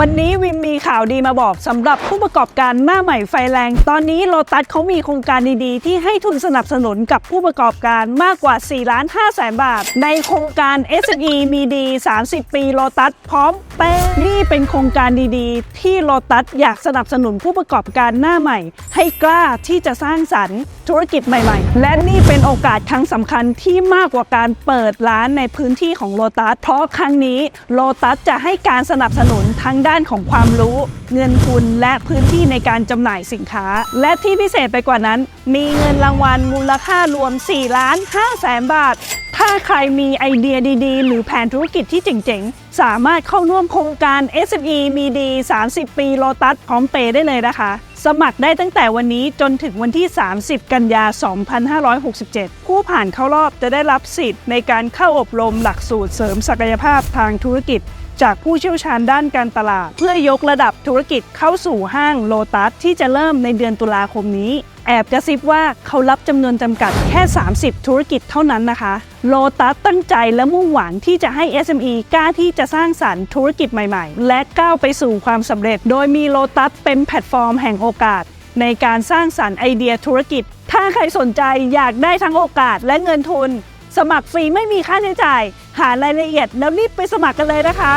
วันนี้วิมมีข่าวดีมาบอกสำหรับผู้ประกอบการหน้าใหม่ไฟแรง ตอนนี้โลตัสเขามีโครงการดีๆ ที่ให้ทุนสนับสนุนกับผู้ประกอบการมากกว่า4ล้าน5แสนบาท ในโครงการ SME มีดี 30 ปีโลตัสพร้อมเป้นี่เป็นโครงการดีๆ ที่โลตัสอยากสนับสนุนผู้ประกอบการหน้าใหม่ ให้กล้าที่จะสร้างสรรค์ธุรกิจใหม่ๆ และนี่เป็นโอกาสครั้งสำคัญที่มากกว่าการเปิดร้านในพื้นที่ของโลตัสเพราะครั้งนี้โลตัสจะให้การสนับสนุนทั้งด้านของความรู้ เงินทุนและพื้นที่ในการจำหน่ายสินค้า และที่พิเศษไปกว่านั้น มีเงินรางวัลมูลค่ารวม 4 ล้าน5แสนบาท ถ้าใครมีไอเดียดีๆ หรือแผนธุรกิจที่เจ๋งๆ สามารถเข้าร่วมโครงการ SME มีดี 30 ปีโลตัสพร้อมเปย์ได้เลยนะคะ สมัครได้ตั้งแต่วันนี้จนถึงวันที่ 30 กันยา 2567 ผู้ผ่านเข้ารอบจะได้รับสิทธิ์ในการเข้าอบรมหลักสูตรเสริมศักยภาพทางธุรกิจ จากผู้เชี่ยวชาญด้านการตลาด เพื่อยกระดับธุรกิจเข้าสู่ห้างโลตัสที่จะเริ่มในเดือนตุลาคมนี้ แอบกระซิบว่าเขารับจำนวนจำกัดแค่ 30 ธุรกิจเท่านั้นนะคะโลตัสตั้งใจและมุ่งหวังที่จะให้ SME กล้าที่จะสร้างสรรค์ธุรกิจใหม่ๆ และก้าวไปสู่ความสำเร็จ โดยมีโลตัสเป็นแพลตฟอร์มแห่งโอกาส ในการสร้างสรรค์ไอเดียธุรกิจ ถ้าใครสนใจอยากได้ทั้งโอกาสและเงินทุน สมัครฟรีไม่มีค่าใช้จ่าย หารายละเอียดแล้วรีบไปสมัครกันเลยนะคะ